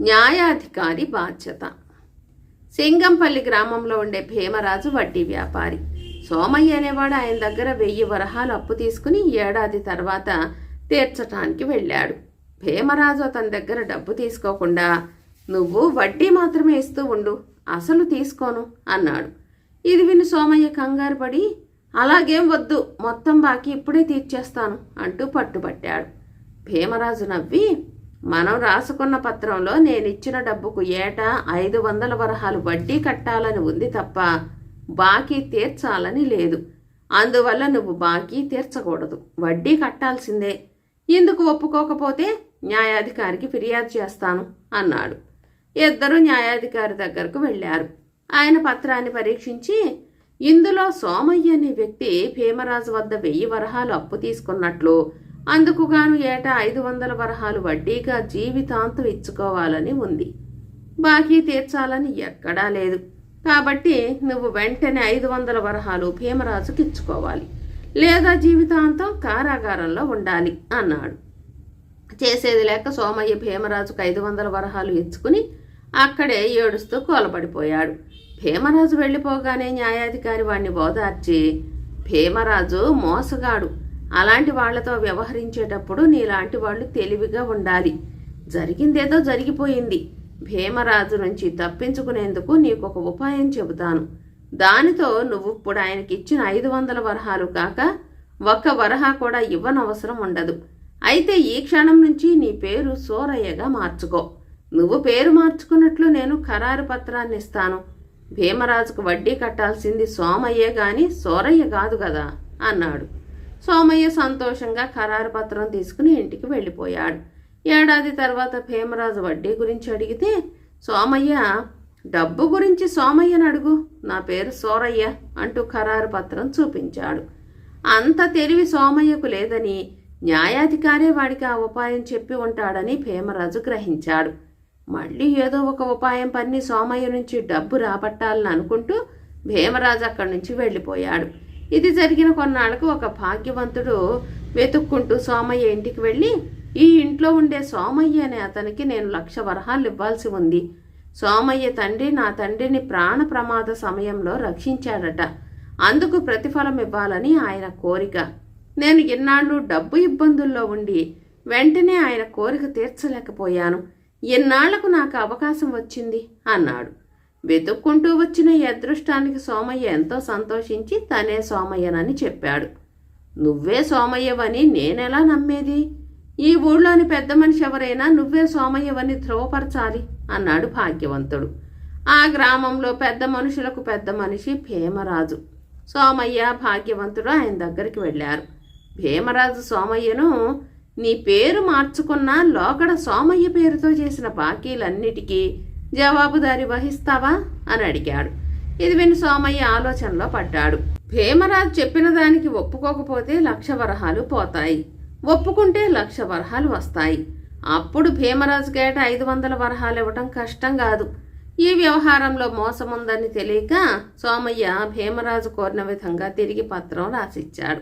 న్యాయాధికారి బాధ్యత. సింగంపల్లి గ్రామంలో ఉండే భీమరాజు వడ్డీ వ్యాపారి. సోమయ్య అనేవాడు ఆయన దగ్గర వెయ్యి వరహాలు అప్పు తీసుకుని ఏడాది తర్వాత తీర్చటానికి వెళ్ళాడు. భీమరాజు అతని దగ్గర డబ్బు తీసుకోకుండా నువ్వు వడ్డీ మాత్రమే ఇస్తూ ఉండు అసలు తీసుకోను అన్నాడు. ఇది విని సోమయ్య కంగారు పడి అలాగేం వద్దు మొత్తం బాకీ ఇప్పుడే తీర్చేస్తాను అంటూ పట్టుబట్టాడు. భీమరాజు నవ్వి మనం రాసుకున్న పత్రంలో నేనిచ్చిన డబ్బుకు ఏటా ఐదు వందల వరహాలు వడ్డీ కట్టాలని ఉంది తప్ప బాకీ తీర్చాలని లేదు. అందువల్ల నువ్వు బాకీ తీర్చకూడదు. వడ్డీ కట్టాల్సిందే. ఇందుకు ఒప్పుకోకపోతే న్యాయాధికారికి ఫిర్యాదు చేస్తాను అన్నాడు. ఇద్దరు న్యాయాధికారి దగ్గరకు వెళ్ళారు. ఆయన పత్రాన్ని పరీక్షించి ఇందులో సోమయ్య అనే వ్యక్తి భీమరాజు వద్ద వెయ్యి వరహాలు అప్పు తీసుకున్నట్లు అందుకుగాను ఏటా ఐదు వందల వరహాలు వడ్డీగా జీవితాంతం ఇచ్చుకోవాలని ఉంది. బాకీ తీర్చాలని ఎక్కడా లేదు. కాబట్టి నువ్వు వెంటనే ఐదు వందల వరహాలు భీమరాజుకి ఇచ్చుకోవాలి. లేదా జీవితాంతం కారాగారంలో ఉండాలి అన్నాడు. చేసేది లేక సోమయ్య భీమరాజుకు ఐదు వందల వరహాలు ఇచ్చుకుని అక్కడే ఏడుస్తూ కూలబడిపోయాడు. భీమరాజు వెళ్ళిపోగానే న్యాయాధికారి వాణ్ణి ఓదార్చి భీమరాజు మోసగాడు. అలాంటి వాళ్ళతో వ్యవహరించేటప్పుడు నీలాంటి వాళ్ళు తెలివిగా ఉండాలి. జరిగిందేదో జరిగిపోయింది. భీమరాజు నుంచి తప్పించుకునేందుకు నీకు ఒక ఉపాయం చెబుతాను. దానితో నువ్వు ఇప్పుడు ఆయనకి ఇచ్చిన ఐదు వందల వరహాలు కాక ఒక్క వరహా కూడా ఇవ్వనవసరం ఉండదు. అయితే ఈ క్షణం నుంచి నీ పేరు సోరయ్యగా మార్చుకో. నువ్వు పేరు మార్చుకున్నట్లు నేను ఖరారు పత్రాన్ని ఇస్తాను భీమరాజుకు వడ్డీ కట్టాల్సింది సోమయ్యే గాని సోరయ్య కాదు కదా అన్నాడు. సోమయ్య సంతోషంగా ఖరారు పత్రం తీసుకుని ఇంటికి వెళ్ళిపోయాడు. ఏడాది తర్వాత భీమరాజు వడ్డీ గురించి అడిగితే సోమయ్య డబ్బు గురించి సోమయ్యను అడుగు. నా పేరు సోరయ్య అంటూ ఖరారు పత్రం చూపించాడు. అంత తెలివి సోమయ్యకు లేదని న్యాయాధికారే వాడికి ఆ ఉపాయం చెప్పి ఉంటాడని భీమరాజు గ్రహించాడు. మళ్ళీ ఏదో ఒక ఉపాయం పన్ని సోమయ్య నుంచి డబ్బు రాబట్టాలని అనుకుంటూ భీమరాజు అక్కడి నుంచి వెళ్ళిపోయాడు. ఇది జరిగిన కొన్నాళ్ళకు ఒక భాగ్యవంతుడు వెతుక్కుంటూ సోమయ్య ఇంటికి వెళ్ళి ఈ ఇంట్లో ఉండే సోమయ్య అనే అతనికి నేను లక్ష వరహాలు ఇవ్వాల్సి ఉంది. సోమయ్య తండ్రి నా తండ్రిని ప్రాణ ప్రమాద సమయంలో రక్షించాడట. అందుకు ప్రతిఫలం ఇవ్వాలని ఆయన కోరిక. నేను ఇన్నాళ్ళు డబ్బు ఇబ్బందుల్లో ఉండి వెంటనే ఆయన కోరిక తీర్చలేకపోయాను. ఎన్నాళ్ళకు నాకు అవకాశం వచ్చింది అన్నాడు. వెతుక్కుంటూ వచ్చిన ఈ అదృష్టానికి సోమయ్య ఎంతో సంతోషించి తనే సోమయ్యనని చెప్పాడు. నువ్వే సోమయ్యవని నేనెలా నమ్మేది? ఈ ఊళ్ళోని పెద్ద మనిషి ఎవరైనా నువ్వే సోమయ్యవని ధ్రువపరచాలి అన్నాడు భాగ్యవంతుడు. ఆ గ్రామంలో పెద్ద మనుషులకు పెద్ద మనిషి భీమరాజు. సోమయ్య భాగ్యవంతుడు ఆయన దగ్గరికి వెళ్ళారు. భీమరాజు సోమయ్యను నీ పేరు మార్చుకున్న లోకడ సోమయ్య పేరుతో చేసిన బాకీలన్నిటికీ జవాబుదారి వహిస్తావా? అని అడిగాడు. ఇది విని సోమయ్య ఆలోచనలో పడ్డాడు. భీమరాజు చెప్పిన దానికి ఒప్పుకోకపోతే లక్ష వరహాలు పోతాయి. ఒప్పుకుంటే లక్ష వరహాలు వస్తాయి. అప్పుడు భీమరాజు గేట ఐదు వందల వరహాలు ఇవ్వటం కష్టం కాదు. ఈ వ్యవహారంలో మోసముందని తెలియక సోమయ్య భీమరాజు కోరిన విధంగా తిరిగి పత్రం రాసిచ్చాడు.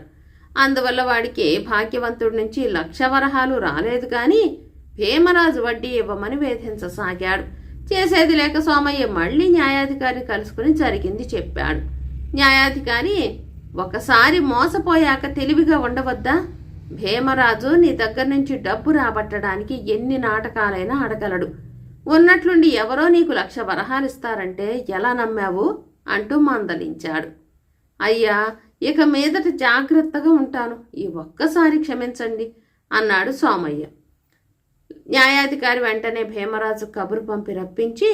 అందువల్ల వాడికి భాగ్యవంతుడి నుంచి లక్ష వరహాలు రాలేదు కానీ భీమరాజు వడ్డీ ఇవ్వమని వేధించసాగాడు. చేసేది లేక సోమయ్య మళ్ళీ న్యాయాధికారిని కలుసుకుని జరిగింది చెప్పాడు. న్యాయాధికారి ఒకసారి మోసపోయాక తెలివిగా ఉండవద్దా? భీమరాజు నీ దగ్గర నుంచి డబ్బు రాబట్టడానికి ఎన్ని నాటకాలైనా ఆడగలడు. ఉన్నట్లుండి ఎవరో నీకు లక్ష వరహాలు ఇస్తారంటే ఎలా నమ్మావు? అంటూ మందలించాడు. అయ్యా ఇక మీదట జాగ్రత్తగా ఉంటాను. ఈ ఒక్కసారి క్షమించండి అన్నాడు సోమయ్య. న్యాయాధికారి వెంటనే భీమరాజు కబురు పంపి రప్పించి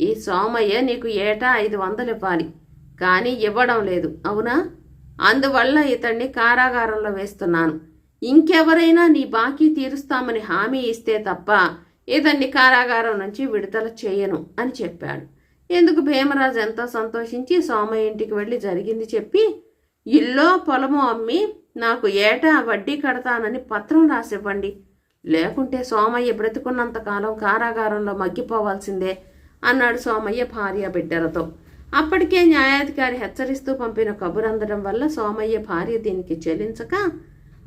ఈ సోమయ్య నీకు ఏటా ఐదు వందలు ఇవ్వాలి కానీ ఇవ్వడం లేదు అవునా? అందువల్ల ఇతన్ని కారాగారంలో వేస్తున్నాను. ఇంకెవరైనా నీ బాకీ తీరుస్తామని హామీ ఇస్తే తప్ప ఇతన్ని కారాగారం నుంచి విడుదల చేయను అని చెప్పాడు. ఎందుకు భీమరాజు ఎంతో సంతోషించి సోమయ్య ఇంటికి వెళ్ళి జరిగింది చెప్పి ఇల్లో పొలము అమ్మి నాకు ఏటా వడ్డీ కడతానని పత్రం రాసివ్వండి లేకుంటే సోమయ్య బ్రతికున్నంతకాలం కారాగారంలో మగ్గిపోవాల్సిందే అన్నాడు సోమయ్య భార్య బిడ్డలతో. అప్పటికే న్యాయాధికారి హెచ్చరిస్తూ పంపిన కబురు అందడం వల్ల సోమయ్య భార్య దీనికి చెల్లించక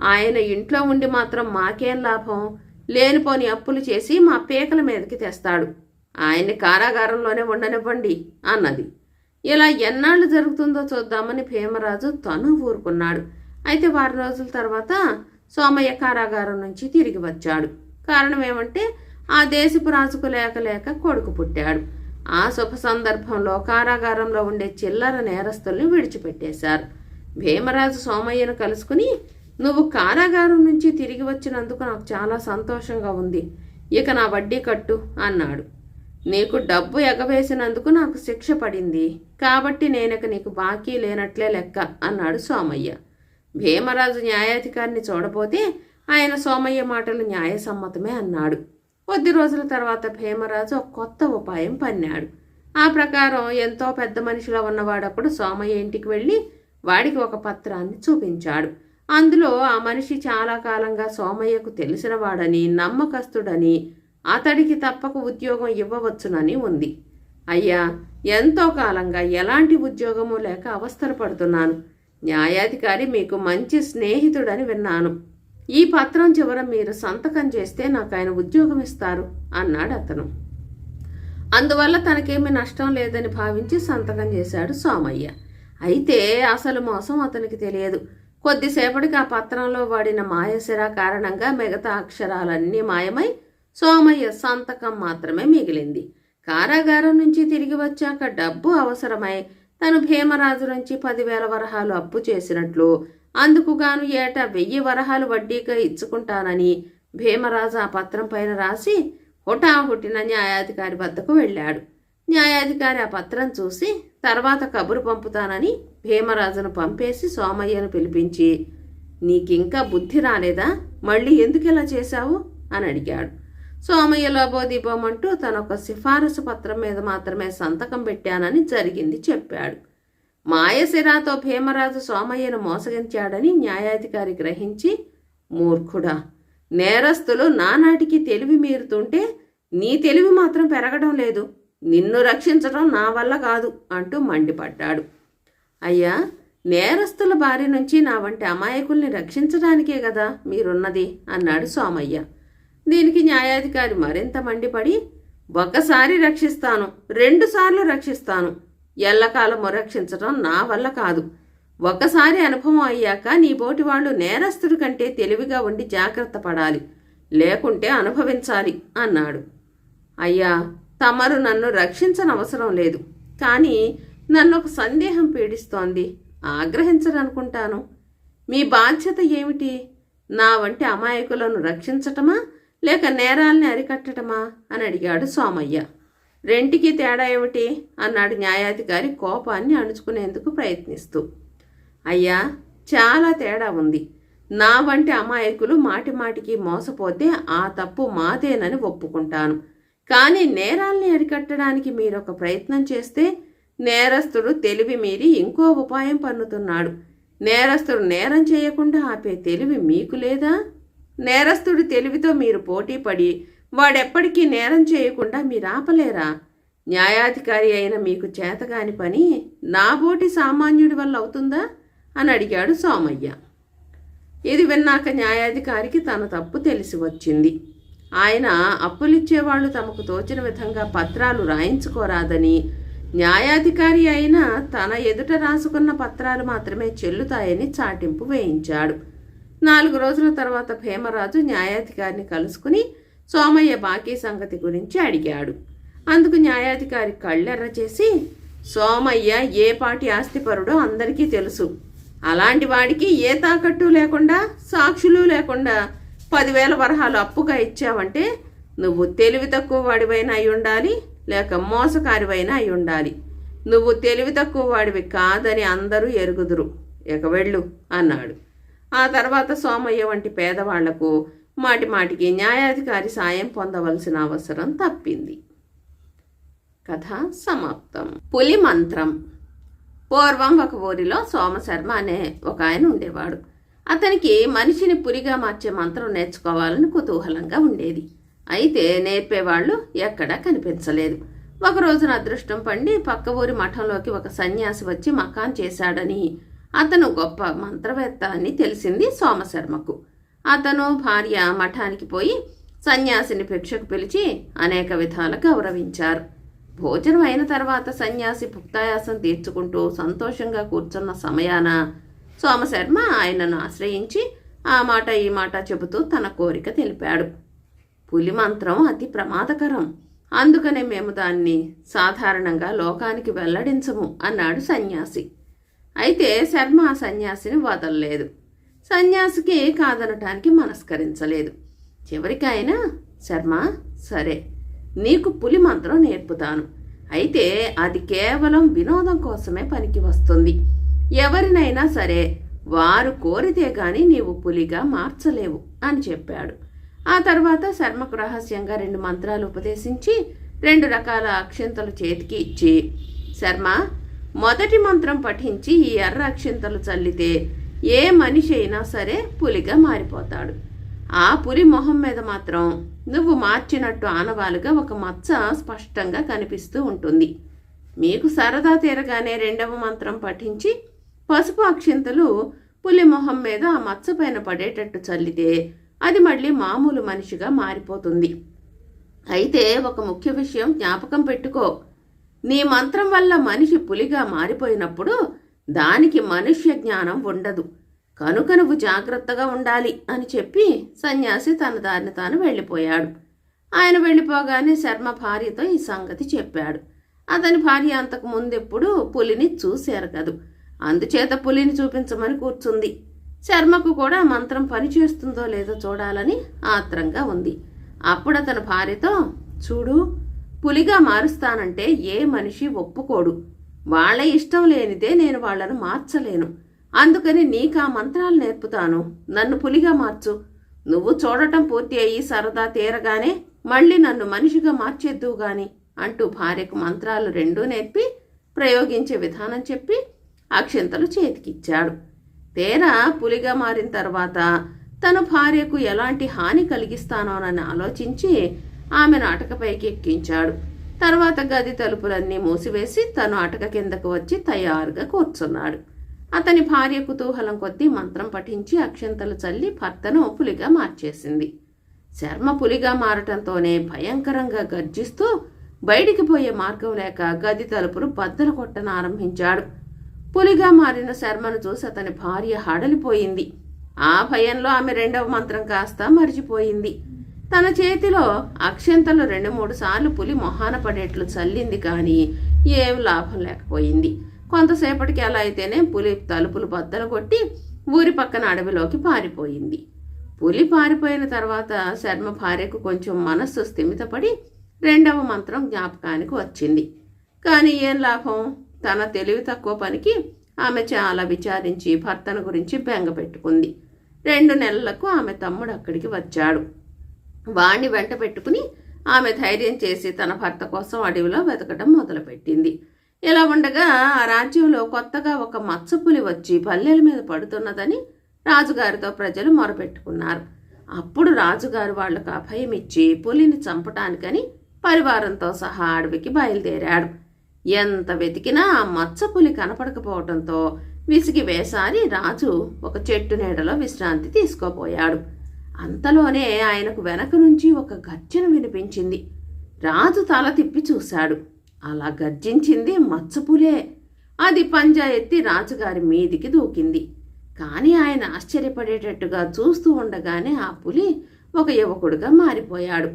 ఆయన ఇంట్లో ఉండి మాత్రం మాకేం లాభం? లేనిపోని అప్పులు చేసి మా పీకల మీదకి తెస్తాడు. ఆయన్ని కారాగారంలోనే ఉండనివ్వండి అన్నది. ఇలా ఎన్నాళ్ళు జరుగుతుందో చూద్దామని భీమరాజు తను ఊరుకున్నాడు. అయితే వారం రోజుల తర్వాత సోమయ్య కారాగారం నుంచి తిరిగి వచ్చాడు. కారణం ఏమంటే ఆ దేశపు రాజుకు లేక లేక కొడుకు పుట్టాడు. ఆ శుభ సందర్భంలో కారాగారంలో ఉండే చిల్లర నేరస్తుల్ని విడిచిపెట్టేశారు. భీమరాజు సోమయ్యను కలుసుకుని నువ్వు కారాగారం నుంచి తిరిగి వచ్చినందుకు నాకు చాలా సంతోషంగా ఉంది. ఇక నా వడ్డీ కట్టు అన్నాడు. నీకు డబ్బు ఎగవేసినందుకు నాకు శిక్ష పడింది. కాబట్టి నేనక నీకు బాకీ లేనట్లే లెక్క అన్నాడు సోమయ్య. భీమరాజు న్యాయాధికారిని చూడబోతే ఆయన సోమయ్య మాటలు న్యాయసమ్మతమే అన్నాడు. కొద్ది రోజుల తర్వాత భీమరాజు ఒక కొత్త ఉపాయం పన్నాడు. ఆ ప్రకారం ఎంతో పెద్ద మనిషిలో ఉన్నవాడప్పుడు సోమయ్య ఇంటికి వెళ్ళి వాడికి ఒక పత్రాన్ని చూపించాడు. అందులో ఆ మనిషి చాలా కాలంగా సోమయ్యకు తెలిసినవాడని నమ్మకస్తుడని అతడికి తప్పక ఉద్యోగం ఇవ్వవచ్చునని ఉంది. అయ్యా ఎంతో కాలంగా ఎలాంటి ఉద్యోగము లేక అవస్థలు పడుతున్నాను. న్యాయాధికారి మీకు మంచి స్నేహితుడని విన్నాను. ఈ పత్రం చివర మీరు సంతకం చేస్తే నాకు ఆయన ఉద్యోగం ఇస్తారు అన్నాడు అతను. అందువల్ల తనకేమీ నష్టం లేదని భావించి సంతకం చేశాడు సోమయ్య. అయితే అసలు మోసం అతనికి తెలియదు. కొద్దిసేపటికి ఆ పత్రంలో వాడిన మాయసిర కారణంగా మిగతా అక్షరాలన్నీ మాయమై సోమయ్య సంతకం మాత్రమే మిగిలింది. కారాగారం నుంచి తిరిగి వచ్చాక డబ్బు అవసరమై తను భీమరాజు నుంచి పదివేల వరహాలు అప్పు చేసినట్లు. అందుకు గాను ఏటా వెయ్యి వరహాలు వడ్డీగా ఇచ్చుకుంటానని భీమరాజు ఆ పత్రం పైన రాసి హుటాహుటిన న్యాయాధికారి వద్దకు వెళ్ళాడు. న్యాయాధికారి ఆ పత్రం చూసి తర్వాత కబురు పంపుతానని భీమరాజును పంపేసి సోమయ్యను పిలిపించి నీకింకా బుద్ధి రాలేదా? మళ్ళీ ఎందుకు ఇలా చేశావు? అని అడిగాడు. సోమయ్య లోబోదీపమంటూ తన ఒక సిఫారసు పత్రం మీద మాత్రమే సంతకం పెట్టానని జరిగింది చెప్పాడు. మాయసిరాతో భీమరాజు సోమయ్యను మోసగించాడని న్యాయాధికారి గ్రహించి మూర్ఖుడా నేరస్తులు నానాటికి తెలివి మీరుతుంటే నీ తెలివి మాత్రం పెరగడం లేదు. నిన్ను రక్షించడం నా వల్ల కాదు అంటూ మండిపడ్డాడు. అయ్యా నేరస్తుల బారి నుంచి నా వంటి అమాయకుల్ని రక్షించడానికే కదా మీరున్నది అన్నాడు సోమయ్య. దీనికి న్యాయాధికారి మరింత మండిపడి ఒకసారి రక్షిస్తాను రెండుసార్లు రక్షిస్తాను ఎల్లకాలము రక్షించడం నా వల్ల కాదు. ఒకసారి అనుభవం అయ్యాక నీ బోటి వాళ్ళు నేరస్తుడి కంటే తెలివిగా ఉండి జాగ్రత్త పడాలి లేకుంటే అనుభవించాలి అన్నాడు. అయ్యా తమరు నన్ను రక్షించనవసరం లేదు కానీ నన్ను ఒక సందేహం పీడిస్తోంది ఆగ్రహించరనుకుంటాను. మీ బాధ్యత ఏమిటి? నా వంటి అమాయకులను రక్షించటమా? లేక నేరాల్ని అరికట్టడమా అని అడిగాడు సోమయ్య. రెంటికి తేడా ఏమిటి? అన్నాడు న్యాయాధికారి కోపాన్ని అణుచుకునేందుకు ప్రయత్నిస్తూ. అయ్యా చాలా తేడా ఉంది. నా వంటి అమాయకులు మాటి మాటికి మోసపోతే ఆ తప్పు మాదేనని ఒప్పుకుంటాను. కానీ నేరాల్ని అరికట్టడానికి మీరొక ప్రయత్నం చేస్తే నేరస్తుడు తెలివి మీరి ఇంకో ఉపాయం పన్నుతున్నాడు. నేరస్తుడు నేరం చేయకుండా ఆపే తెలివి మీకు లేదా? నేరస్తుడి తెలివితో మీరు పోటీ పడి వాడెప్పటికీ నేరం చేయకుండా మీరు ఆపలేరా? న్యాయాధికారి అయిన మీకు చేతగాని పని నాబోటి సామాన్యుడి వల్ల అవుతుందా? అని అడిగాడు సోమయ్య. ఇది విన్నాక న్యాయాధికారికి తన తప్పు తెలిసి వచ్చింది. ఆయన అప్పులిచ్చేవాళ్ళు తమకు తోచిన విధంగా పత్రాలు రాయించుకోరాదని న్యాయాధికారి అయినా తన ఎదుట రాసుకున్న పత్రాలు మాత్రమే చెల్లుతాయని చాటింపు వేయించాడు. నాలుగు రోజుల తర్వాత భీమరాజు న్యాయాధికారిని కలుసుకుని సోమయ్య బాకీ సంగతి గురించి అడిగాడు. అందుకు న్యాయాధికారి కళ్ళెర్ర చేసి సోమయ్య ఏ పాటి ఆస్తిపరుడో అందరికీ తెలుసు. అలాంటి వాడికి ఏ తాకట్టు లేకుండా సాక్షులు లేకుండా పదివేల వరహాలు అప్పుగా ఇచ్చావంటే నువ్వు తెలివి తక్కువ వాడివైనా అయి ఉండాలి లేక మోసకారివైనా అయి ఉండాలి. నువ్వు తెలివి తక్కువ వాడివి కాదని అందరూ ఎరుగుదురు. ఇక వెళ్ళు అన్నాడు. ఆ తర్వాత సోమయ్య వంటి పేదవాళ్ళకు మాటి మాటికి న్యాయాధికారి సాయం పొందవలసిన అవసరం తప్పింది. కథ సమాప్తం. పులి మంత్రం. పూర్వం ఒక ఊరిలో సోమశర్మ అనే ఒక ఆయన ఉండేవాడు. అతనికి మనిషిని పులిగా మార్చే మంత్రం నేర్చుకోవాలని కుతూహలంగా ఉండేది. అయితే నేర్పేవాళ్ళు ఎక్కడా కనిపించలేదు. ఒక రోజున అదృష్టం పండి పక్క ఊరి మఠంలోకి ఒక సన్యాసి వచ్చి మకాన్ చేశాడని అతను గొప్ప మంత్రవేత్త అని తెలిసింది సోమశర్మకు. అతను భార్య మఠానికి పోయి సన్యాసిని భిక్షకు పిలిచి అనేక విధాలు గౌరవించారు. భోజనం అయిన తర్వాత సన్యాసి భుక్తాయాసం తీర్చుకుంటూ సంతోషంగా కూర్చున్న సమయాన సోమశర్మ ఆయనను ఆశ్రయించి ఆ మాట ఈ మాట చెబుతూ తన కోరిక తెలిపాడు. పులి మంత్రం అతి ప్రమాదకరం. అందుకనే మేము దాన్ని సాధారణంగా లోకానికి వెల్లడించము అన్నాడు సన్యాసి. అయితే శర్మ ఆ సన్యాసిని వదలలేదు. సన్యాసికి కాదనటానికి మనస్కరించలేదు. చివరికి ఆయన శర్మ సరే నీకు పులి మంత్రం నేర్పుతాను. అయితే అది కేవలం వినోదం కోసమే పనికి వస్తుంది. ఎవరినైనా సరే వారు కోరితే గాని నీవు పులిగా మార్చలేవు అని చెప్పాడు. ఆ తర్వాత శర్మకు రహస్యంగా రెండు మంత్రాలు ఉపదేశించి రెండు రకాల అక్షంతలు చేతికి ఇచ్చి శర్మ మొదటి మంత్రం పఠించి ఈ ఎర్ర అక్షింతలు చల్లితే ఏ మనిషి అయినా సరే పులిగా మారిపోతాడు. ఆ పులి మొహం మీద మాత్రం నువ్వు మార్చినట్టు ఆనవాలుగా ఒక మచ్చ స్పష్టంగా కనిపిస్తూ ఉంటుంది. మీకు సరదా తీరగానే రెండవ మంత్రం పఠించి పసుపు అక్షింతలు పులి మొహం మీద ఆ మచ్చ పైన పడేటట్టు చల్లితే అది మళ్ళీ మామూలు మనిషిగా మారిపోతుంది. అయితే ఒక ముఖ్య విషయం జ్ఞాపకం పెట్టుకో. నీ మంత్రం వల్ల మనిషి పులిగా మారిపోయినప్పుడు దానికి మనుష్య జ్ఞానం ఉండదు. కనుక నువ్వు జాగ్రత్తగా ఉండాలి అని చెప్పి సన్యాసి తన దారిని తాను వెళ్ళిపోయాడు. ఆయన వెళ్ళిపోగానే శర్మ భార్యతో ఈ సంగతి చెప్పాడు. అతని భార్య అంతకు ముందెప్పుడు పులిని చూశారు అందుచేత పులిని చూపించమని కూర్చుంది. శర్మకు కూడా మంత్రం పనిచేస్తుందో లేదో చూడాలని ఆత్రంగా ఉంది. అప్పుడు అతని భార్యతో చూడు పులిగా మారుస్తానంటే ఏ మనిషి ఒప్పుకోడు. వాళ్ళ ఇష్టం లేనిదే నేను వాళ్ళను మార్చలేను. అందుకని నీకు ఆ మంత్రాలు నేర్పుతాను. నన్ను పులిగా మార్చు. నువ్వు చూడటం పూర్తి అయ్యి సరదా తీరగానే మళ్ళీ నన్ను మనిషిగా మార్చేద్దువు గాని అంటూ భార్యకు మంత్రాలు రెండూ నేర్పి ప్రయోగించే విధానం చెప్పి అక్షింతలు చేతికిచ్చాడు. తేరా పులిగా మారిన తర్వాత తన భార్యకు ఎలాంటి హాని కలిగిస్తానోనని ఆలోచించి ఆమెను అటకపైకి ఎక్కించాడు. తర్వాత గది తలుపులన్నీ మూసివేసి తను అటక కిందకు వచ్చి తయారుగా కూర్చున్నాడు. అతని భార్య కుతూహలం కొద్దీ మంత్రం పఠించి అక్షంతలు చల్లి భర్తను పులిగా మార్చేసింది. శర్మ పులిగా మారటంతోనే భయంకరంగా గర్జిస్తూ బయటికి పోయే మార్గం లేక గది తలుపులు బద్దలు కొట్టను ఆరంభించాడు. పులిగా మారిన శర్మను చూసి అతని భార్య హడలిపోయింది. ఆ భయంలో ఆమె రెండవ మంత్రం కాస్త మరిచిపోయింది. తన చేతిలో అక్షంతలు రెండు మూడు సార్లు పులి మొహాన పడేట్లు చల్లింది కానీ ఏం లాభం లేకపోయింది. కొంతసేపటికి అలా అయితేనే పులి తలుపులు బద్దలు కొట్టి ఊరి పక్కన అడవిలోకి పారిపోయింది. పులి పారిపోయిన తర్వాత శర్మ భార్యకు కొంచెం మనస్సు స్థిమితపడి రెండవ మంత్రం జ్ఞాపకానికి వచ్చింది. కానీ ఏం లాభం? తన తెలివి తక్కువ పనికి ఆమె చాలా విచారించి భర్తను గురించి బెంగ పెట్టుకుంది. రెండు నెలలకు ఆమె తమ్ముడు అక్కడికి వచ్చాడు. వాణ్ణి వెంట పెట్టుకుని ఆమె ధైర్యం చేసి తన భర్త కోసం అడవిలో వెతకడం మొదలుపెట్టింది. ఇలా ఉండగా ఆ రాజ్యంలో కొత్తగా ఒక మత్స్యపులి వచ్చి పల్లెల మీద పడుతున్నదని రాజుగారితో ప్రజలు మొరపెట్టుకున్నారు. అప్పుడు రాజుగారు వాళ్ళకు అభయం ఇచ్చి పులిని చంపటానికని పరివారంతో సహా అడవికి బయలుదేరాడు ఎంత వెతికినా ఆ మత్స్యపులి కనపడకపోవడంతో విసిగి వేసారి రాజు ఒక చెట్టు నీడలో విశ్రాంతి తీసుకోపోయాడు. అంతలోనే ఆయనకు వెనక నుంచి ఒక గర్జన వినిపించింది. రాజు తల తిప్పి చూశాడు. అలా గర్జించింది మత్స్యపులే. అది పంజా ఎత్తి రాజుగారి మీదికి దూకింది. కానీ ఆయన ఆశ్చర్యపడేటట్టుగా చూస్తూ ఉండగానే ఆ పులి ఒక యువకుడుగా మారిపోయాడు.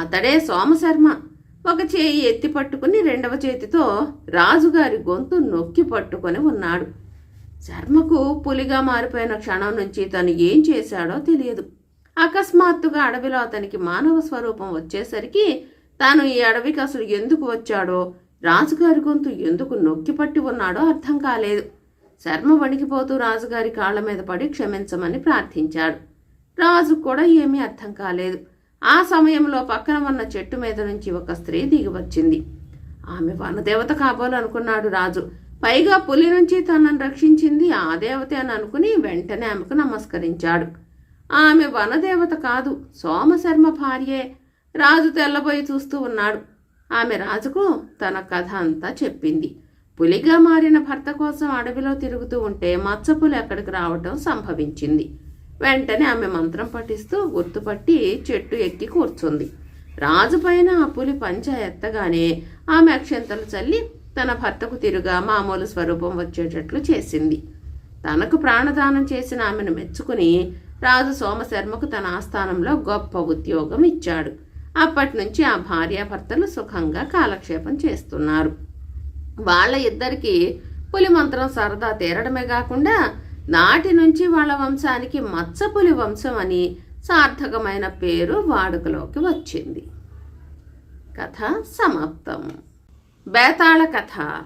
అతడే సోమశర్మ. ఒక చేయి ఎత్తి పట్టుకుని రెండవ చేతితో రాజుగారి గొంతు నొక్కి పట్టుకొని ఉన్నాడు. శర్మకు పులిగా మారిపోయిన క్షణం నుంచి తను ఏం చేశాడో తెలియదు. అకస్మాత్తుగా అడవిలో అతనికి మానవ స్వరూపం వచ్చేసరికి తాను ఈ అడవికి అసలు ఎందుకు వచ్చాడో రాజుగారి గొంతు ఎందుకు నొక్కి పట్టి ఉన్నాడో అర్థం కాలేదు. శర్మ వణికిపోతూ రాజుగారి కాళ్ళ మీద పడి క్షమించమని ప్రార్థించాడు. రాజు కూడా ఏమీ అర్థం కాలేదు. ఆ సమయంలో పక్కన ఉన్న చెట్టు మీద నుంచి ఒక స్త్రీ దిగి వచ్చింది. ఆమె వనదేవత కాబోలనుకున్నాడు రాజు. పైగా పులి నుంచి తనను రక్షించింది ఆ దేవతే అని అనుకుని వెంటనే ఆమెకు నమస్కరించాడు. ఆమె వనదేవత కాదు సోమశర్మ భార్యే. రాజు తెల్లబోయి చూస్తూ ఉన్నాడు. ఆమె రాజుకు తన కథ అంతా చెప్పింది. పులిగా మారిన భర్త కోసం అడవిలో తిరుగుతూ ఉంటే మచ్చపులు ఎక్కడికి రావటం సంభవించింది. వెంటనే ఆమె మంత్రం పఠిస్తూ గుర్తుపట్టి చెట్టు ఎక్కి కూర్చుంది. రాజు పైన ఆ పులి పంచ ఎత్తగానే ఆమె అక్షంతలు చల్లి తన భర్తకు తిరుగా మామూలు స్వరూపం వచ్చేటట్లు చేసింది. తనకు ప్రాణదానం చేసిన ఆమెను మెచ్చుకుని రాజు సోమశర్మకు తన ఆస్థానంలో గొప్ప ఉద్యోగం ఇచ్చాడు. అప్పటి నుంచి ఆ భార్యాభర్తలు సుఖంగా కాలక్షేపం చేస్తున్నారు. వాళ్ళ ఇద్దరికీ పులి మంత్రం సరదా తీరడమే కాకుండా నాటి నుంచి వాళ్ళ వంశానికి మత్స్యపులి వంశం అని సార్థకమైన పేరు వాడుకలోకి వచ్చింది. కథ సమాప్తం. బేతాళ కథ.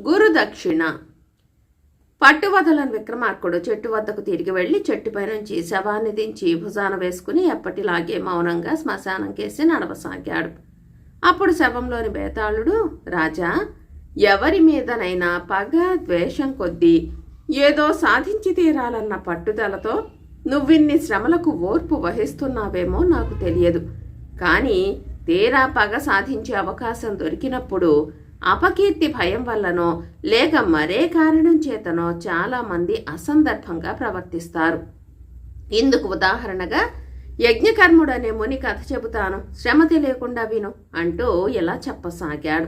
గురుదక్షిణ పట్టువదలని విక్రమార్కుడు చెట్టు వద్దకు తిరిగి వెళ్ళి చెట్టుపై నుంచి శవాన్ని దించి భుజాన వేసుకుని ఎప్పటిలాగే మౌనంగా శ్మశానం కేసి నడవసాగాడు. అప్పుడు శవంలోని బేతాళుడు రాజా ఎవరి మీదనైనా పగ ద్వేషం కొద్దీ ఏదో సాధించి తీరాలన్న పట్టుదలతో నువ్విన్ని శ్రమలకు ఓర్పు వహిస్తున్నావేమో నాకు తెలియదు. కానీ తీరా పగ సాధించే అవకాశం దొరికినప్పుడు అపకీర్తి భయం వల్లనో లేక మరే కారణం చేతనో చాలామంది అసందర్భంగా ప్రవర్తిస్తారు. ఇందుకు ఉదాహరణగా యజ్ఞకర్ముడు అనే ముని కథ చెబుతాను. శ్రమ తెలియకుండా విను అంటూ ఇలా చెప్పసాగాడు.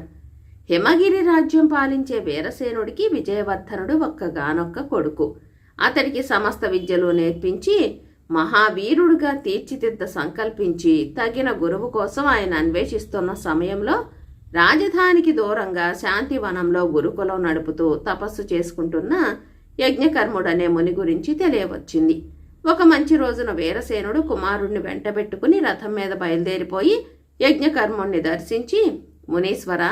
హిమగిరి రాజ్యం పాలించే వీరసేనుడికి విజయవర్ధనుడు ఒక్కగానొక్క కొడుకు. అతడికి సమస్త విద్యలు నేర్పించి మహావీరుడుగా తీర్చిదిద్ద సంకల్పించి తగిన గురువు కోసం ఆయన అన్వేషిస్తున్న సమయంలో రాజధానికి దూరంగా శాంతివనంలో గురుకులం నడుపుతూ తపస్సు చేసుకుంటున్న యజ్ఞకర్ముడనే ముని గురించి తెలియవచ్చింది. ఒక మంచి రోజున వీరసేనుడు కుమారుణ్ణి వెంటబెట్టుకుని రథం మీద బయలుదేరిపోయి యజ్ఞకర్ముణ్ణి దర్శించి మునీశ్వర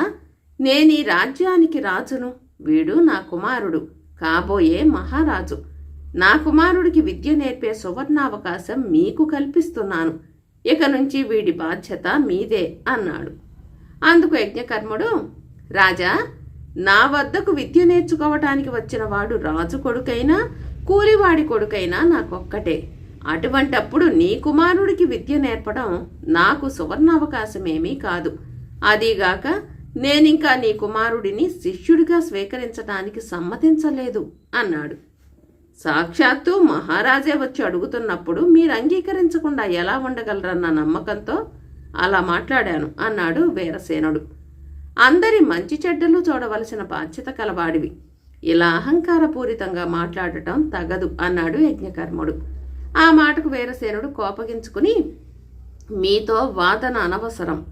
నేని రాజ్యానికి రాజును. వీడు నా కుమారుడు. కాబోయే మహారాజు. నా కుమారుడికి విద్య నేర్పే సువర్ణావకాశం మీకు కల్పిస్తున్నాను. ఇక నుంచి వీడి బాధ్యత మీదే అన్నాడు. అందుకు యజ్ఞకర్ముడు రాజా నా వద్దకు విద్య నేర్చుకోవటానికి వచ్చిన వాడు రాజు కొడుకైనా కూలివాడి కొడుకైనా నాకొక్కటే. అటువంటప్పుడు నీ కుమారుడికి విద్య నేర్పడం నాకు సువర్ణావకాశమేమీ కాదు. అదీగాక నేనింకా నీ కుమారుడిని శిష్యుడిగా స్వీకరించటానికి సమ్మతించలేదు అన్నాడు. సాక్షాత్తు మహారాజే వచ్చి అడుగుతున్నప్పుడు మీరు అంగీకరించకుండా ఎలా ఉండగలరన్న నమ్మకంతో అలా మాట్లాడాను అన్నాడు వీరసేనుడు. అందరి మంచి చెడ్డలు చూడవలసిన బాధ్యత కలవాడివి. ఇలా అహంకారపూరితంగా మాట్లాడటం తగదు అన్నాడు యజ్ఞకర్ముడు. ఆ మాటకు వీరసేనుడు కోపగించుకుని మీతో వాదన అనవసరం.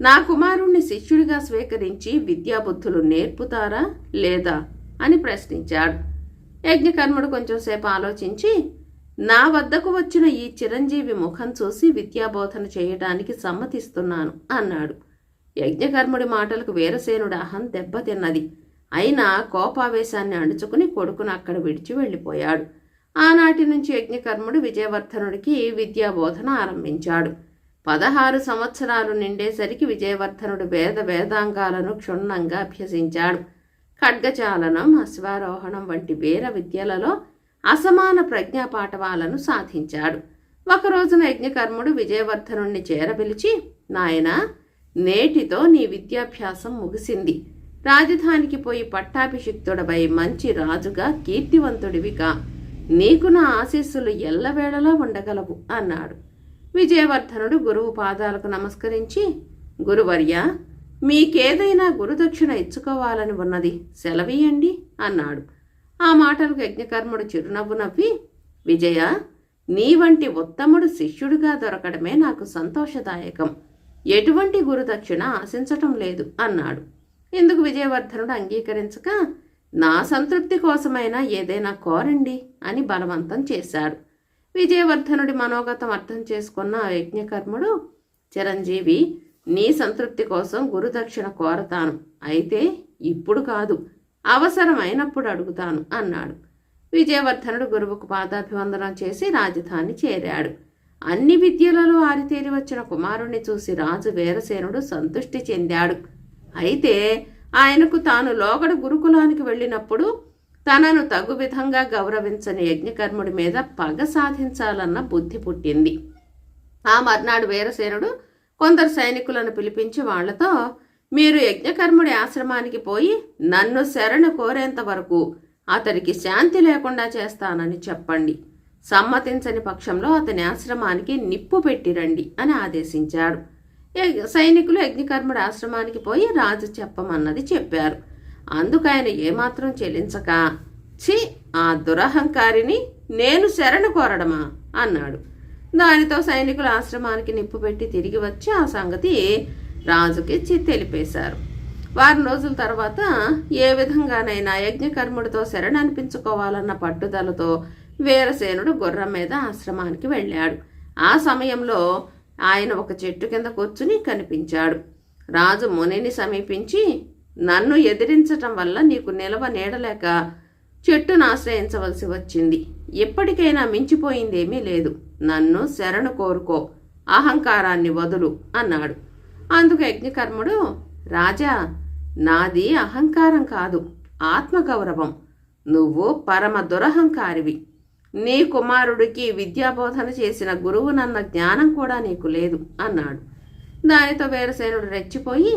నా కుమారుణ్ణి శిష్యుడిగా స్వీకరించి విద్యాబుద్ధులు నేర్పుతారా లేదా అని ప్రశ్నించాడు. యజ్ఞకర్ముడు కొంచెంసేపు ఆలోచించి నా వద్దకు వచ్చిన ఈ చిరంజీవి ముఖం చూసి విద్యాబోధన చేయడానికి సమ్మతిస్తున్నాను అన్నాడు. యజ్ఞకర్ముడి మాటలకు వీరసేనుడి అహం దెబ్బతిన్నది. అయినా కోపావేశాన్ని అణుచుకుని కొడుకును అక్కడ విడిచి వెళ్ళిపోయాడు. ఆనాటి నుంచి యజ్ఞకర్ముడు విజయవర్ధనుడికి విద్యాబోధన ఆరంభించాడు. పదహారు సంవత్సరాలు నిండేసరికి విజయవర్ధనుడు వేద వేదాంగాలను క్షుణ్ణంగా అభ్యసించాడు. ఖడ్గచాలనం అశ్వారోహణం వంటి వీర విద్యలలో అసమాన ప్రజ్ఞా పాఠవాలను సాధించాడు. ఒక రోజున యజ్ఞకర్ముడు విజయవర్ధనుణ్ణి చేరపిలిచి నాయన నేటితో నీ విద్యాభ్యాసం ముగిసింది. రాజధానికి పోయి పట్టాభిషిక్తుడపై మంచి రాజుగా కీర్తివంతుడివిగా. నీకు నా ఆశీస్సులు ఎల్లవేళలా ఉండగలవు అన్నాడు. విజయవర్ధనుడు గురువు పాదాలకు నమస్కరించి గురువర్య మీకేదైనా గురుదక్షిణ ఇచ్చుకోవాలని ఉన్నది సెలవీయండి అన్నాడు. ఆ మాటలకు యజ్ఞకర్ముడు చిరునవ్వు నవ్వి విజయ నీ వంటి ఉత్తముడు శిష్యుడిగా దొరకడమే నాకు సంతోషదాయకం. ఎటువంటి గురుదక్షిణ ఆశించటం లేదు అన్నాడు. ఇందుకు విజయవర్ధనుడు అంగీకరించక? నా సంతృప్తి కోసమైనా ఏదైనా కోరండి అని బలవంతం చేశాడు. విజయవర్ధనుడి మనోగతం అర్థం చేసుకున్న యజ్ఞకర్ముడు చిరంజీవి నీ సంతృప్తి కోసం గురుదక్షిణ కోరతాను. అయితే ఇప్పుడు కాదు. అవసరమైనప్పుడు అడుగుతాను అన్నాడు. విజయవర్ధనుడు గురువుకు పాదాభివందనం చేసి రాజధాని చేరాడు. అన్ని విద్యలలో ఆరితేరి వచ్చిన కుమారుణ్ణి చూసి రాజు వీరసేనుడు సంతృష్టి చెందాడు. అయితే ఆయనకు తాను లోగడ గురుకులానికి వెళ్ళినప్పుడు తనను తగు విధంగా గౌరవించని యజ్ఞకర్ముడి మీద పగ సాధించాలన్న బుద్ధి పుట్టింది. ఆ మర్నాడు వీరసేనుడు కొందరు సైనికులను పిలిపించి వాళ్ళతో మీరు యజ్ఞకర్ముడి ఆశ్రమానికి పోయి నన్ను శరణు కోరేంత వరకు అతడికి శాంతి లేకుండా చేస్తానని చెప్పండి. సమ్మతించని పక్షంలో అతని ఆశ్రమానికి నిప్పు పెట్టిరండి అని ఆదేశించాడు. సైనికులు యజ్ఞకర్ముడి ఆశ్రమానికి పోయి రాజు చెప్పమన్నది చెప్పారు. అందుకైన ఏమాత్రం చెల్లించక ఛీ ఆ దురహంకారిని నేను శరణు కోరడమా? అన్నాడు. దానితో సైనికులు ఆశ్రమానికి నిప్పు పెట్టి తిరిగి వచ్చి ఆ సంగతి రాజుకి తెలిపేశారు వారం రోజుల తర్వాత ఏ విధంగానైనా యజ్ఞకర్ముడితో శరణ్ అనిపించుకోవాలన్న పట్టుదలతో వీరసేనుడు గుర్రం మీద ఆశ్రమానికి వెళ్ళాడు. ఆ సమయంలో ఆయన ఒక చెట్టు కింద కూర్చుని కనిపించాడు. రాజు మునిని సమీపించి నన్ను ఎదిరించటం వల్ల నీకు నిలవ నీడలేక చెట్టును ఆశ్రయించవలసి వచ్చింది. ఎప్పటికైనా మించిపోయిందేమీ లేదు. నన్ను శరణు కోరుకో. అహంకారాన్ని వదులు అన్నాడు. అందుకు యజ్ఞకర్ముడు రాజా నాది అహంకారం కాదు ఆత్మగౌరవం. నువ్వు పరమ దురహంకారివి. నీ కుమారుడికి విద్యాబోధన చేసిన గురువునన్న జ్ఞానం కూడా నీకు లేదు అన్నాడు. దానితో వీరసేనుడు రెచ్చిపోయి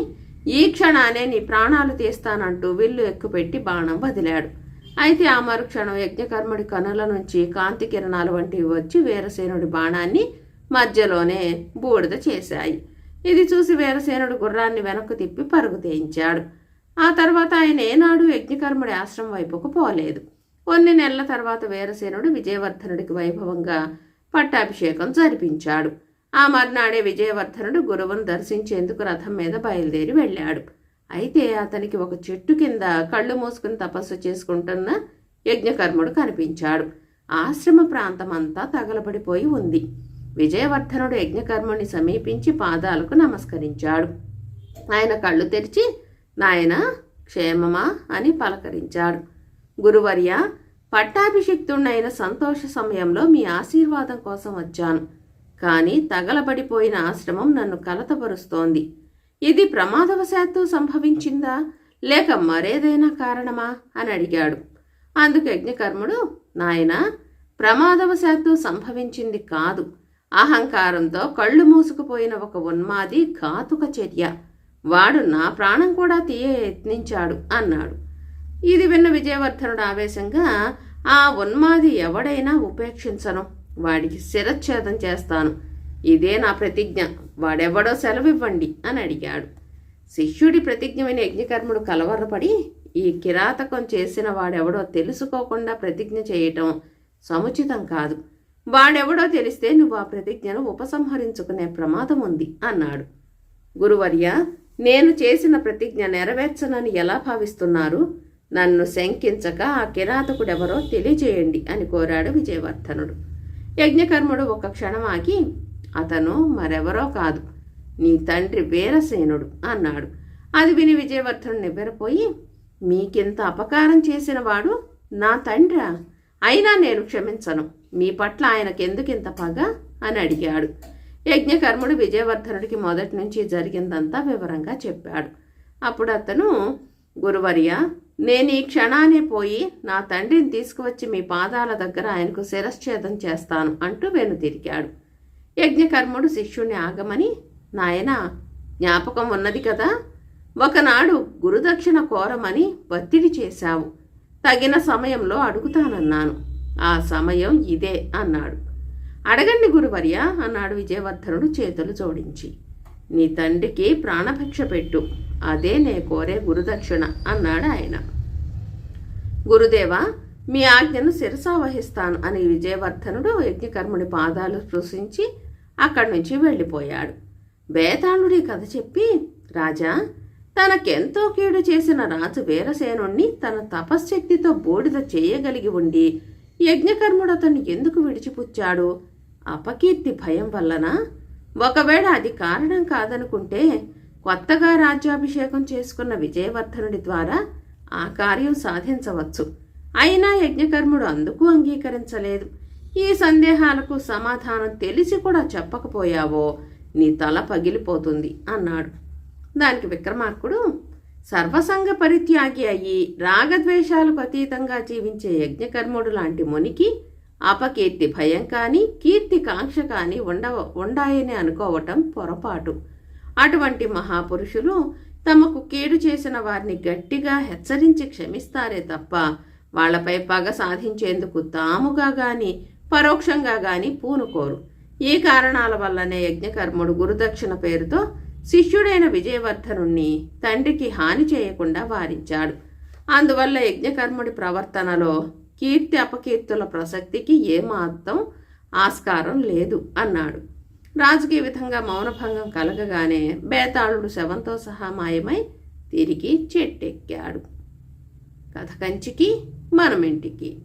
ఈ క్షణానే నీ ప్రాణాలు తీస్తానంటూ విల్లు ఎక్కుపెట్టి బాణం వదిలాడు. అయితే ఆ మరుక్షణం యజ్ఞకర్ముడి కనుల నుంచి కాంతి కిరణాలు వంటివి వచ్చి వీరసేనుడి బాణాన్ని మధ్యలోనే బూడిద చేశాయి. ఇది చూసి వీరసేనుడు గుర్రాన్ని వెనక్కు తిప్పి పరుగు తీయించాడు. ఆ తర్వాత ఆయన ఏనాడు యజ్ఞకర్ముడి ఆశ్రమం వైపుకు పోలేదు. కొన్ని నెలల తర్వాత వీరసేనుడు విజయవర్ధనుడికి వైభవంగా పట్టాభిషేకం జరిపించాడు. ఆ మర్నాడే విజయవర్ధనుడు గురువును దర్శించేందుకు రథం మీద బయలుదేరి వెళ్ళాడు. అయితే అతనికి ఒక చెట్టు కింద కళ్ళు మూసుకుని తపస్సు చేసుకుంటున్న యజ్ఞకర్ముడు కనిపించాడు. ఆశ్రమ ప్రాంతమంతా తగలబడిపోయి ఉంది. విజయవర్ధనుడు యజ్ఞకర్ముని సమీపించి పాదాలకు నమస్కరించాడు. ఆయన కళ్ళు తెరిచి నాయన క్షేమమా? అని పలకరించాడు. గురువర్య పట్టాభిషిక్తుడైన సంతోష సమయంలో మీ ఆశీర్వాదం కోసం వచ్చాను. కానీ తగలబడిపోయిన ఆశ్రమం నన్ను కలతపరుస్తోంది. ఇది ప్రమాదవశాత్తు సంభవించిందా? లేక మరేదైనా కారణమా? అని అడిగాడు. అందుకు యజ్ఞకర్ముడు నాయన ప్రమాదవశాత్తు సంభవించింది కాదు. అహంకారంతో కళ్ళు మూసుకుపోయిన ఒక ఉన్మాది ఘాతుక చర్య. వాడు నా ప్రాణం కూడా తీయ యత్నించాడు అన్నాడు. ఇది విన్న విజయవర్ధనుడు ఆవేశంగా ఆ ఉన్మాది ఎవడైనా ఉపేక్షించను. వాడికి శిరచ్ఛేదం చేస్తాను. ఇదే నా ప్రతిజ్ఞ. వాడెవడో సెలవివ్వండి అని అడిగాడు. శిష్యుడి ప్రతిజ్ఞ విని యజ్ఞకర్ముడు కలవరపడి ఈ కిరాతకం చేసిన వాడెవడో తెలుసుకోకుండా ప్రతిజ్ఞ చేయటం సముచితం కాదు. వాడెవడో తెలిస్తే నువ్వు ఆ ప్రతిజ్ఞను ఉపసంహరించుకునే ప్రమాదం ఉంది అన్నాడు. గురువర్య నేను చేసిన ప్రతిజ్ఞ నెరవేర్చనని ఎలా భావిస్తున్నారు? నన్ను శంకించక ఆ కిరాతకుడెవరో తెలియజేయండి అని కోరాడు విజయవర్ధనుడు. యజ్ఞకర్ముడు ఒక క్షణం ఆగి అతను మరెవరో కాదు నీ తండ్రి వీరసేనుడు అన్నాడు. అది విని విజయవర్ధనుడు నివ్వెరపోయి మీకింత అపకారం చేసిన వాడు నా తండ్రా? అయినా నేను క్షమించను. మీ పట్ల ఆయనకెందుకింత పగ? అని అడిగాడు. యజ్ఞకర్ముడు విజయవర్ధనుడికి మొదటి నుంచి జరిగిందంతా వివరంగా చెప్పాడు. అప్పుడు అతను గురువర్య నేను ఈ క్షణానే పోయి నా తండ్రిని తీసుకువచ్చి మీ పాదాల దగ్గర ఆయనకు శిరశ్ఛేదం చేస్తాను అంటూ వెనుతిరిగాడు యజ్ఞకర్ముడు శిష్యుణ్ణి ఆగమని నాయన జ్ఞాపకం ఉన్నది కదా? ఒకనాడు గురుదక్షిణ కోరమని ఒత్తిడి చేశావు. తగిన సమయంలో అడుగుతానన్నాను. ఆ సమయం ఇదే అన్నాడు. అడగండి గురువర్య అన్నాడు విజయవర్ధనుడు చేతులు జోడించి. నీ తండ్రికి ప్రాణభిక్ష పెట్టు అదే నే కోరే గురుదక్షిణ అన్నాడు ఆయన. గురుదేవా మీ ఆజ్ఞను శిరసా వహిస్తాను అని విజయవర్ధనుడు యజ్ఞకర్ముడి పాదాలు స్పృశించి అక్కడి నుంచి వెళ్ళిపోయాడు. బేతాళుడి కథ చెప్పి రాజా తనకెంతో కీడు చేసిన రాజు వీరసేనుణ్ణి తన తపశ్శక్తితో బూడిద చేయగలిగి ఉండి యజ్ఞకర్ముడు అతన్ని ఎందుకు విడిచిపుచ్చాడు? అపకీర్తి భయం వల్లనా? ఒకవేళ అది కారణం కాదనుకుంటే కొత్తగా రాజ్యాభిషేకం చేసుకున్న విజయవర్ధనుడి ద్వారా ఆ కార్యం సాధించవచ్చు. అయినా యజ్ఞకర్ముడు అందుకు అంగీకరించలేదు. ఈ సందేహాలకు సమాధానం తెలిసి కూడా చెప్పకపోయావో నీ తల పగిలిపోతుంది అన్నాడు. దానికి విక్రమార్కుడు సర్వసంగ పరిత్యాగి అయ్యి రాగద్వేషాలకు అతీతంగా జీవించే యజ్ఞకర్ముడు లాంటి మునికి అపకీర్తి భయం కానీ కీర్తి కాంక్ష కానీ ఉండవ ఉండాయని అనుకోవటం పొరపాటు. అటువంటి మహాపురుషులు తమకు కీడు చేసిన వారిని గట్టిగా హెచ్చరించి క్షమిస్తారే తప్ప వాళ్ళపై పగ సాధించేందుకు తాముగా గాని పరోక్షంగా గాని పూనుకోరు. ఈ కారణాల వల్లనే యజ్ఞకర్ముడు గురుదక్షిణ పేరుతో శిష్యుడైన విజయవర్ధనుణ్ణి తండ్రికి హాని చేయకుండా వారించాడు. అందువల్ల యజ్ఞకర్ముడి ప్రవర్తనలో కీర్తి అపకీర్తుల ప్రసక్తికి ఏమాత్రం ఆస్కారం లేదు అన్నాడు. రాజుకి విధంగా మౌనభంగం కలగగానే బేతాళుడు శవంతో సహా మాయమై తిరిగి చెట్టెక్కాడు. కథ కంచికి మనమింటికి.